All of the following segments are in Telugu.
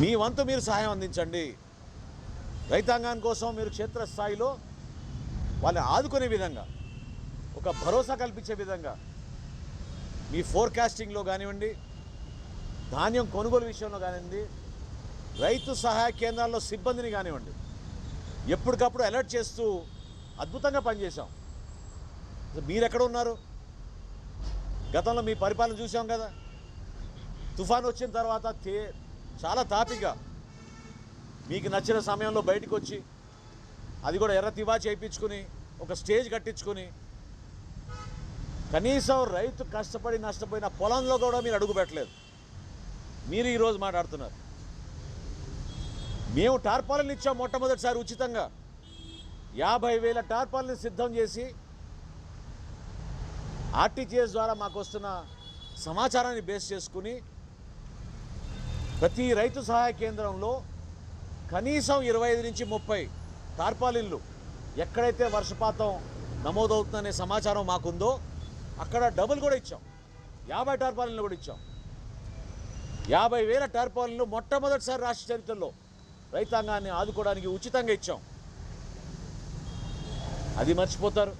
మీ వంతు మీరు సహాయం అందించండి. రైతాంగం కోసం మీరు క్షేత్రస్థాయిలో వాళ్ళని ఆదుకునే విధంగా ఒక భరోసా కల్పించే విధంగా మీ ఫోర్కాస్టింగ్లో కానివ్వండి ధాన్యం కొనుగోలు విషయంలో కానివ్వండి రైతు సహాయ కేంద్రాల్లో సిబ్బందిని కానివ్వండి ఎప్పటికప్పుడు అలర్ట్ చేస్తూ అద్భుతంగా పనిచేశాం. మీరెక్కడ మీరు ఎక్కడ ఉన్నారు? గతంలో మీ పరిపాలన చూసాం కదా? తుఫాన్ వచ్చిన తర్వాత తే చాలా తాపిగా మీకు నచ్చిన సమయంలో బయటకు వచ్చి అది కూడా ఎర్ర తివా చేయించుకుని ఒక స్టేజ్ కట్టించుకుని కనీసం రైతు కష్టపడి నష్టపోయిన పొలంలో కూడా మీరు అడుగు పెట్టలేదు మీరు ఈరోజు మాట్లాడుతున్నారు. మేము టార్పాలను ఇచ్చాం మొట్టమొదటిసారి ఉచితంగా. యాభై వేల టార్పాలను సిద్ధం చేసి ఆర్టీజీఎస్ ద్వారా మాకు వస్తున్న సమాచారాన్ని బేస్ చేసుకుని ప్రతి రైతు సహాయ కేంద్రంలో కనీసం ఇరవై ఐదు నుంచి ముప్పై టార్పాలిన్లు ఎక్కడైతే వర్షపాతం నమోదవుతుందనే సమాచారం మాకుందో అక్కడ డబుల్ కూడా ఇచ్చాం. యాభై టార్పాలిన్లు కూడా ఇచ్చాం. యాభై వేల టర్పాలను మొట్టమొదటిసారి రాష్ట్ర చరిత్రలో రైతాంగాన్ని ఆదుకోవడానికి ఉచితంగా ఇచ్చాం. అది మర్చిపోతారు.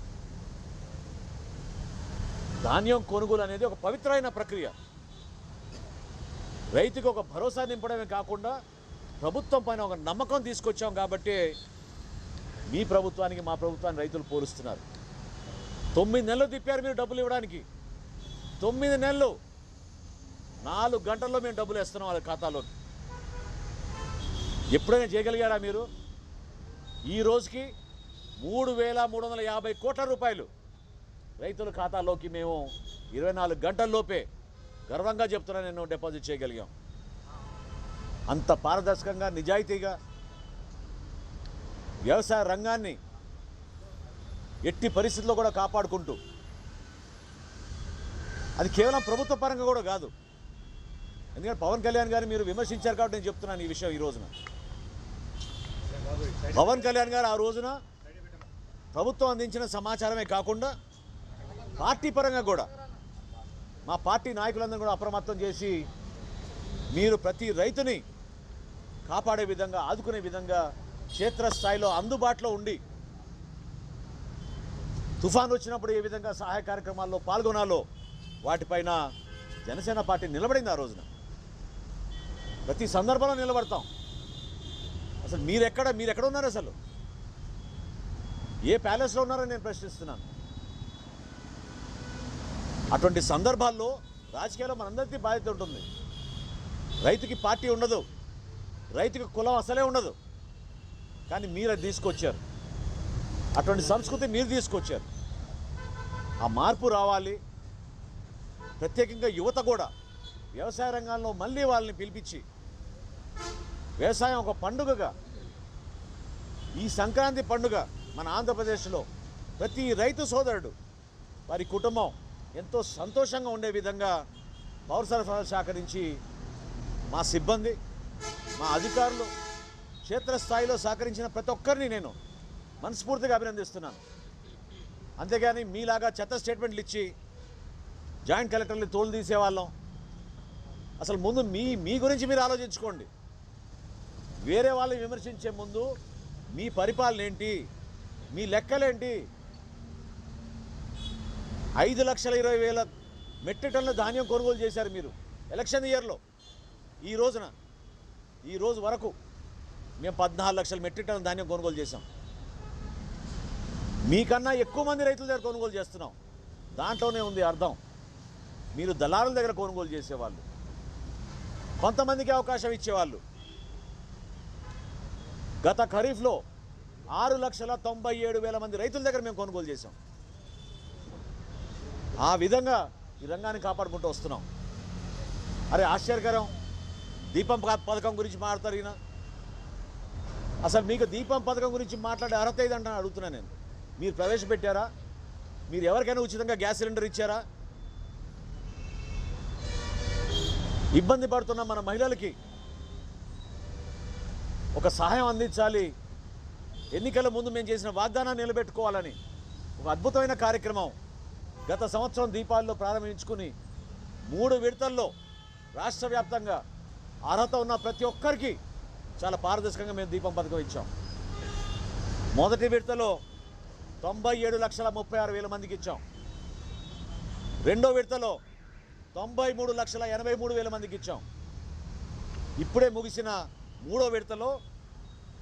ధాన్యం కొనుగోలు అనేది ఒక పవిత్రమైన ప్రక్రియ. రైతుకు ఒక భరోసా నింపడమే కాకుండా ప్రభుత్వం పైన ఒక నమ్మకం తీసుకొచ్చాం కాబట్టి మీ ప్రభుత్వానికి మా ప్రభుత్వాన్ని రైతులు పోలుస్తున్నారు. తొమ్మిది నెలలు తిప్పారు మీరు డబ్బులు ఇవ్వడానికి. తొమ్మిది నెలలు నాలుగు గంటల్లో మేము డబ్బులు వేస్తున్నాం వాళ్ళ ఖాతాలోకి ఎప్పుడైనా చేయగలిగారా మీరు? ఈ రోజుకి మూడు వేల మూడు వందల యాభై కోట్ల రూపాయలు. రైతుల ఖాతాలోకి మేము ఇరవై నాలుగు గంటల్లోపే గర్వంగా చెప్తున్నా నేను డిపాజిట్ చేయగలిగాం. అంత పారదర్శకంగా నిజాయితీగా వ్యవసాయ రంగాన్ని ఎట్టి పరిస్థితుల్లో కూడా కాపాడుకుంటూ అది కేవలం ప్రభుత్వ పరంగా కూడా కాదు. ఎందుకంటే పవన్ కళ్యాణ్ గారు మీరు విమర్శించారు కాబట్టి నేను చెప్తున్నాను ఈ విషయం ఈ రోజున. పవన్ కళ్యాణ్ గారు ఆ రోజున ప్రభుత్వం అందించిన సమాచారమే కాకుండా పార్టీ పరంగా కూడా మా పార్టీ నాయకులందరూ కూడా అప్రమత్తం చేసి మీరు ప్రతి రైతుని కాపాడే విధంగా ఆదుకునే విధంగా క్షేత్రస్థాయిలో అందుబాటులో ఉండి తుఫాన్ వచ్చినప్పుడు ఏ విధంగా సహాయ కార్యక్రమాల్లో పాల్గొనాలో వాటిపైన జనసేన పార్టీ నిలబడింది ఆ రోజున. ప్రతి సందర్భంలో నిలబడతాం. అసలు మీరెక్కడ మీరెక్కడ ఉన్నారు అసలు? ఏ ప్యాలెస్లో ఉన్నారో నేను ప్రశ్నిస్తున్నాను. అటువంటి సందర్భాల్లో రాజకీయాల్లో మనందరికీ బాధ్యత ఉంటుంది. రైతుకి పార్టీ ఉండదు. రైతుకి కులం అసలే ఉండదు. కానీ మీరు అది తీసుకొచ్చారు. అటువంటి సంస్కృతి మీరు తీసుకొచ్చారు. ఆ మార్పు రావాలి. ప్రత్యేకంగా యువత కూడా వ్యవసాయ రంగంలో మళ్ళీ వాళ్ళని పిలిపించి వ్యవసాయం ఒక పండుగగా ఈ సంక్రాంతి పండుగ మన ఆంధ్రప్రదేశ్లో ప్రతి రైతు సోదరుడు వారి కుటుంబం ఎంతో సంతోషంగా ఉండే విధంగా పౌర సరఫరాల శాఖ నుంచి మా సిబ్బంది మా అధికారులు క్షేత్రస్థాయిలో సహకరించిన ప్రతి ఒక్కరిని నేను మనస్ఫూర్తిగా అభినందిస్తున్నాను. అంతేగాని మీలాగా చెత్త స్టేట్మెంట్లు ఇచ్చి జాయింట్ కలెక్టర్ని తోలు తీసేవాళ్ళం. అసలు ముందు మీ మీ గురించి మీరు ఆలోచించుకోండి. వేరే వాళ్ళని విమర్శించే ముందు మీ పరిపాలన ఏంటి మీ లెక్కలేంటి? ఐదు లక్షల ఇరవై వేల మెట్రిక్ టన్నుల ధాన్యం కొనుగోలు చేశారు మీరు ఎలక్షన్ ఇయర్లో. ఈ రోజున ఈ రోజు వరకు మేము పద్నాలుగు లక్షల మెట్రిక్ టన్నుల ధాన్యం కొనుగోలు చేశాం. మీకన్నా ఎక్కువ మంది రైతుల దగ్గర కొనుగోలు చేస్తున్నాం. దాంట్లోనే ఉంది అర్థం. మీరు దళారుల దగ్గర కొనుగోలు చేసేవాళ్ళు. కొంతమందికి అవకాశం ఇచ్చేవాళ్ళు. గత ఖరీఫ్లో ఆరు లక్షల తొంభై ఏడు వేల మంది రైతుల దగ్గర మేము కొనుగోలు చేశాం. ఆ విధంగా ఈ రంగాన్ని కాపాడుకుంటూ వస్తున్నాం. అరే ఆశ్చర్యకరం. దీపం ప- పథకం గురించి మాట్లాడతారు ఈయన. అసలు మీకు దీపం పథకం గురించి మాట్లాడే అర్హత ఏదంటే అడుగుతున్నాను నేను. మీరు ప్రవేశపెట్టారా? మీరు ఎవరికైనా ఉచితంగా గ్యాస్ సిలిండర్ ఇచ్చారా? ఇబ్బంది పడుతున్న మన మహిళలకి ఒక సహాయం అందించాలి. ఎన్నికల ముందు మేము చేసిన వాగ్దానాన్ని నిలబెట్టుకోవాలని ఒక అద్భుతమైన కార్యక్రమం గత సంవత్సరం దీపాల్లో ప్రారంభించుకుని మూడు విడతల్లో రాష్ట్ర వ్యాప్తంగా అర్హత ఉన్న ప్రతి ఒక్కరికి చాలా పారదర్శకంగా మేము దీపం పథకం ఇచ్చాం. మొదటి విడతలో తొంభై ఏడు లక్షల ముప్పై ఆరు వేల మందికి ఇచ్చాం. రెండో విడతలో తొంభై మూడు లక్షల ఎనభై మూడు వేల మందికి ఇచ్చాం. ఇప్పుడే ముగిసిన మూడో విడతలో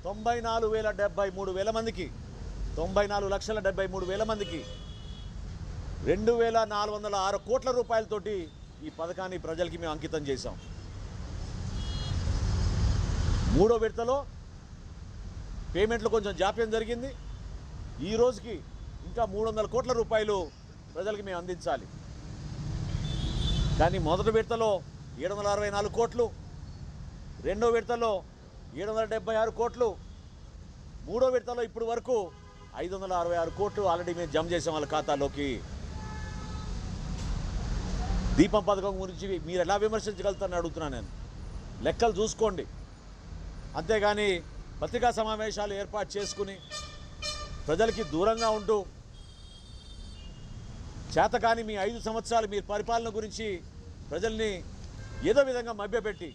తొంభై నాలుగు వేల డెబ్బై మూడు వేల మందికి తొంభై నాలుగు లక్షల డెబ్బై మూడు వేల మందికి రెండు వేల నాలుగు వందల ఆరు కోట్ల రూపాయలతోటి ఈ పథకాన్ని ప్రజలకి మేము అంకితం చేశాం. మూడో విడతలో పేమెంట్లు కొంచెం జాప్యం జరిగింది. ఈ రోజుకి ఇంకా మూడు వందల కోట్ల రూపాయలు ప్రజలకి మేము అందించాలి. కానీ మొదటి విడతలో ఏడు వందల అరవై నాలుగు కోట్లు రెండో విడతలో ఏడు వందల డెబ్బై ఆరు కోట్లు మూడో విడతలో ఇప్పుడు వరకు ఐదు వందల అరవై ఆరు కోట్లు ఆల్రెడీ మేము జమ చేసాం వాళ్ళ ఖాతాలోకి. దీపం పథకం గురించి మీరు ఎలా విమర్శించగలుగుతారని అడుగుతున్నాను నేను. లెక్కలు చూసుకోండి. అంతేగాని పత్రికా సమావేశాలు ఏర్పాటు చేసుకుని ప్రజలకి దూరంగా ఉంటూ చేతకాని మీ ఐదు సంవత్సరాలు మీ పరిపాలన గురించి ప్రజల్ని ఏదో విధంగా మభ్యపెట్టి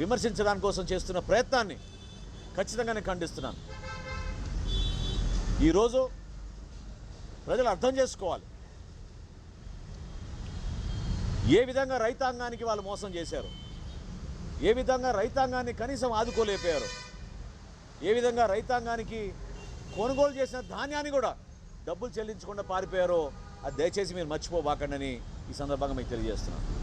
విమర్శించడానికి కోసం చేస్తున్న ప్రయత్నాన్ని ఖచ్చితంగా నేను ఖండిస్తున్నాను. ఈరోజు ప్రజలు అర్థం చేసుకోవాలి. ఏ విధంగా రైతాంగానికి వాళ్ళు మోసం చేశారు? ఏ విధంగా రైతాంగాన్ని కనీసం ఆదుకోలేకపోయారు? ఏ విధంగా రైతాంగానికి కొనుగోలు చేసిన ధాన్యాన్ని కూడా డబ్బులు చెల్లించకుండా పారిపోయారో అది దయచేసి మీరు మర్చిపోబాకండి ఈ సందర్భంగా మీకు తెలియజేస్తున్నాను.